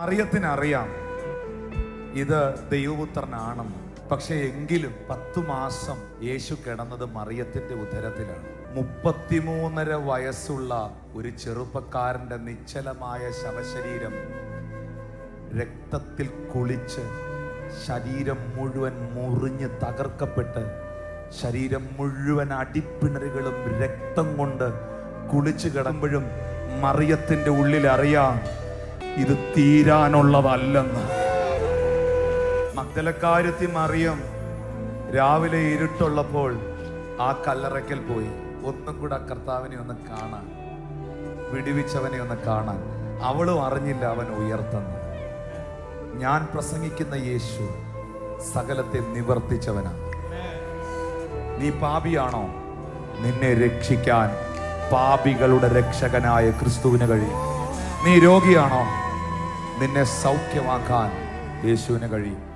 മറിയത്തിന് അറിയാം ഇത് ദൈവപുത്രനാണെന്ന് പക്ഷെ എങ്കിലും പത്തു മാസം യേശു കിടന്നത് മറിയത്തിന്റെ ഉദരത്തിലാണ്. മുപ്പത്തിമൂന്നര വയസ്സുള്ള ഒരു ചെറുപ്പക്കാരന്റെ നിശ്ചലമായ ശവശരീരം രക്തത്തിൽ കുളിച്ച് ശരീരം മുഴുവൻ മുറിഞ്ഞ് തകർക്കപ്പെട്ട് ശരീരം മുഴുവൻ അടിപ്പിണറുകളും രക്തം കൊണ്ട് കുളിച്ച് കിടക്കുമ്പോഴും മറിയത്തിന്റെ ഉള്ളിൽ അറിയാം ഇത് തീരാനുള്ളതല്ലെന്ന്. മക്തലക്കാരുത്തി മറിയം രാവിലെ ഇരുട്ടുള്ളപ്പോൾ ആ കല്ലറയ്ക്കൽ പോയി. ഒന്നും കൂടെ കർത്താവിനെ ഒന്ന് കാണാൻ വിടുവിച്ചവനെ ഒന്ന് കാണാൻ. അവളും അറിഞ്ഞില്ല അവൻ ഉയർത്തുന്നു. ഞാൻ പ്രസംഗിക്കുന്ന യേശു സകലത്തെ നിവർത്തിച്ചവനാണ് നീ പാപിയാണോ? നിന്നെ രക്ഷിക്കാൻ പാപികളുടെ രക്ഷകനായ ക്രിസ്തുവിന് കഴിയും. നീ രോഗിയാണോ? നിന്നെ സൗഖ്യമാക്കാൻ യേശുവിന് കഴിയും.